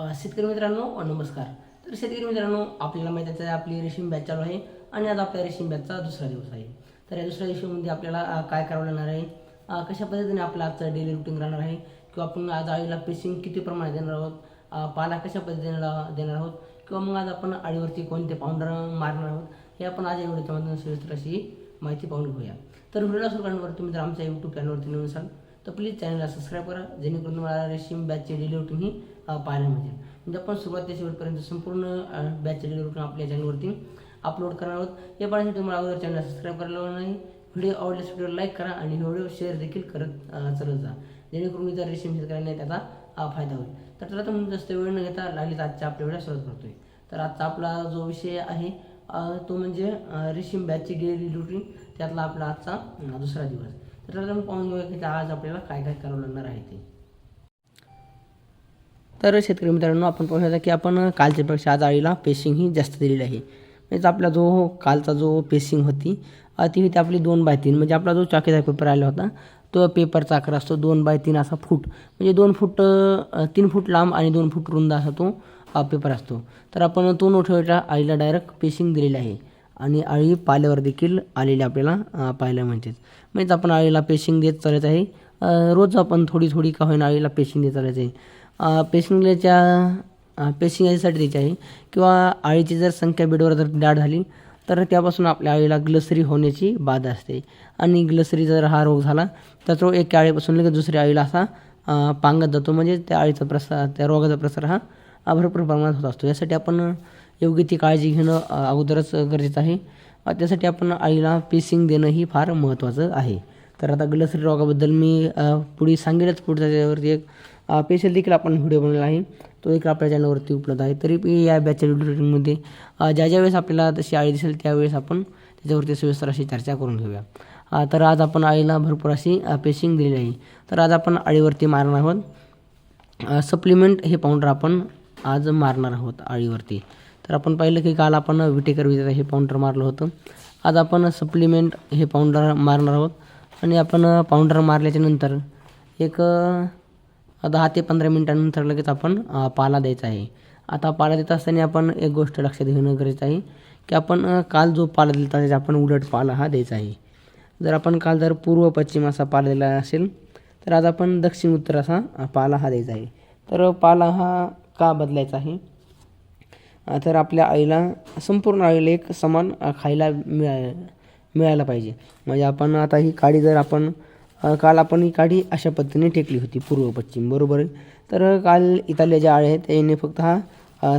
शेतकरी मित्रांनो नमस्कार. तर शेतकरी मित्रांनो आपल्याला माहिती आहे आपली रेशीम बॅच चालू आहे आणि आज आपल्या रेशीम बॅचचा दुसरा दिवस आहे. तर या दुसऱ्या दिवशीमध्ये आपल्याला काय करावं लागणार आहे? कशा पद्धतीने आपलं आजचं डेली रुटीन राहणार आहे? किंवा आपण आज आळीला पेशिंग किती प्रमाणात देणार आहोत? पाला कशा पद्धतीने देणार आहोत? किंवा मग आज आपण आळीवरती कोणते पाहुंडर मारणार आहोत? हे आपण आज या व्हिडिओच्या माध्यमातून सविस्तर अशी माहिती पाहून घेऊया. तर व्हिडिओला सुरू करण्यावर तुम्ही जर आमच्या यूट्यूब चॅनलवरती नवीन असाल तर प्लीज चॅनलला सबस्क्राईब करा. जेणेकरून तुम्हाला रेशीम बॅचचे डेली रुटीन ही पाहायला मिळेल म्हणजे आपण सुरुवात ते शेवटपर्यंत संपूर्ण बॅचचे डेली रुटीन आपल्या चॅनलवरती अपलोड करणार आहोत. हे पाहण्यासाठी तुम्हाला अगोदर चॅनलला सबस्क्राईब करायला नाही. व्हिडिओ आवडल्यास व्हिडिओ लाईक करा आणि व्हिडिओ शेअर देखील करत चालत जा. जेणेकरून इतर रेशीम शेतकऱ्यांना त्याचा फायदा होईल. तर चला तुम्ही जास्त वेळ न घेता लागलीच आजच्या आपल्या वेळा सुरुवात करतोय. तर आजचा आपला जो विषय आहे तो म्हणजे रेशीम बॅचची डेली रुटीन त्यातला आपला आजचा दुसरा दिवस. तर चला पाहून घेऊया की आज आपल्याला काय काय करावं लागणार आहे ते? तर शेतकरी मित्रांनो आपण पाहू शकता की आपण कालच्यापेक्षा आज आळीला पेशिंग ही जास्त दिलेली आहे. म्हणजे आपला जो कालचा जो पेसिंग होती ती होती आपली दोन बाय तीन. म्हणजे आपला जो चाकीचा पेपर आला होता तो पेपरचा आकार असतो दोन बाय तीन असा फूट. म्हणजे दोन फूट तीन फूट लांब आणि दोन फूट रुंद असा तो पेपर असतो. तर आपण तो नोठेच्या आईला डायरेक्ट पेसिंग दिलेला आहे. आणि आळी पाल्यावर देखील आलेली आपल्याला पाहायला मिळते. म्हणजे आपण आळीला पेशिंग देत चालत आहे. रोज आपण थोडी थोडी का होईना आळीला पेशिंग देत चालायचं आहे. पेशिंगच्या पेशिंग याच्यासाठी द्यायची आहे किंवा आळीची जर संख्या बेडवर जर दाढ झाली तर त्यापासून आपल्या आळीला ग्लसरी होण्याची बाधा असते. आणि ग्लसरी जर हा रोग झाला तर तो एका आळीपासून लगेच दुसऱ्या आळीला असा पांगत जातो. म्हणजे त्या आळीचा प्रसार त्या रोगाचा प्रसार हा भरपूर प्रमाणात होत असतो. यासाठी आपण योग्य ती काळजी घेणं अगोदरच गरजेचं आहे. त्यासाठी आपण आईला पेसिंग देणं ही फार महत्त्वाचं आहे. तर आता ग्लसरी रोगाबद्दल मी पुढे सांगेलच. पुढच्या त्याच्यावरती एक पेशल देखील आपण व्हिडिओ बनवला आहे. तो देखील आपल्या चॅनलवरती उपलब्ध आहे. तरी या बॅचलर रुटीनमध्ये ज्या ज्या वेळेस आपल्याला तशी आळी दिसेल त्यावेळेस आपण त्याच्यावरती सविस्तर अशी चर्चा करून घेऊया. तर आज आपण आईला भरपूर अशी पेशिंग दिलेली आहे. तर आज आपण आळीवरती मारणार आहोत. सप्लिमेंट हे पाऊंडर आपण आज मारणार आहोत आळीवरती. तर आपण पाहिलं की काल आपण विटेकर विजेता हे पाऊंडर मारलं होतं. आज आपण सप्लिमेंट हे पाऊंडर मारणार आहोत. आणि आपण पाऊंडर मारल्याच्यानंतर एक दहा ते पंधरा मिनटानंतर लगेच आपण पाला द्यायचा आहे. आता पाला देत असताना आपण एक गोष्ट लक्षात घेणं गरजेचं आहे की आपण काल जो पाला दिला त्याचा आपण उलट पाला हा द्यायचा आहे. जर आपण काल जर पूर्व पश्चिम असा पाला दिला असेल तर आज आपण दक्षिण उत्तर असा पाला हा द्यायचा आहे. तर पाला हा का बदलायचा आहे? तर आपल्या आईला संपूर्ण आईला एक समान खायला मिळा मिळायला पाहिजे. म्हणजे आपण आता ही काडी जर आपण काल आपण ही काडी अशा पद्धतीने टेकली होती पूर्व पश्चिम बरोबर? आहे तर काल इथल्या ज्या आळ्या आहेत त्यांनी फक्त हा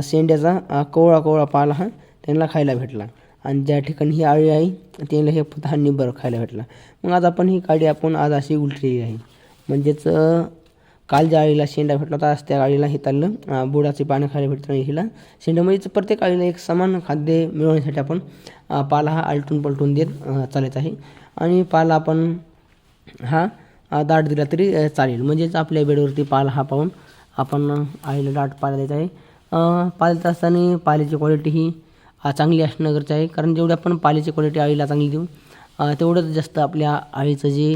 सेंड्याचा शेंड्याचा कोवळा कोवळा पाला हा त्यांना खायला भेटला. आणि ज्या ठिकाणी ही आळी आहे त्यांना हे फक्त हा निबर खायला भेटला. मग आज आपण ही काडी आपण आज अशी उलटलेली आहे. म्हणजेच काल ज्या आळीला शेंडा भेटला होता आज त्या आळीला हे चाललं. बुडाचे पानं खायला भेटतं आणि हिला शेंडा प्रत्येक आळीला एक समान खाद्य मिळवण्यासाठी आपण पाला हा आलटून पलटून देत चालत आहे. आणि पाला आपण हा दाट दिला तरी चालेल. म्हणजेच आपल्या बेडवरती पाला हा पाहून आपण आईला दाट पाला द्यायचा आहे. पालत असताना पाल्याची क्वालिटी ही चांगली असणं गरजेचं आहे. कारण जेवढी आपण पाल्याची क्वालिटी आईला चांगली देऊ तेवढंच जास्त आपल्या आईचं जे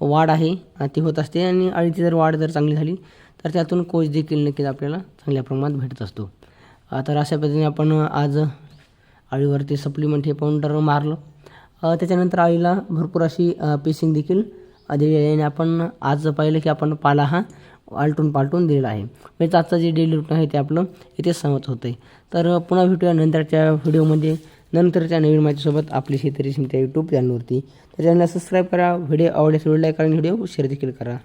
वाढ आहे ती होत असते आणि अळीची जर वाढ जर चांगली झाली तर त्यातून कोच देखील नक्कीच आपल्याला चांगल्या प्रमाणात भेटत असतो. तर अशा पद्धतीने आपण आज अळीवरती सप्लिमेंट हे पाऊंडर मारलं त्याच्यानंतर अळीला भरपूर अशी पेसिंग देखील दिलेली आहे आणि आपण आज पाहिलं की आपण पाला हा आलटून पालटून दिलेला आहे. म्हणजे आजचं जे डेली रुटीन आहे ते आपलं इथे सहमत होतं आहे तर पुन्हा भेटूया नंतरच्या व्हिडिओमध्ये नंतरच्या नवीन माहितीसोबत आपली शेतकरी शिमत्या यूट्यूब चॅनलवरती तर चॅनलला सबस्क्राईब करा व्हिडिओ आवडल्यास व्हिडिओ लाईक करा आणि व्हिडिओ शेअर देखील करा.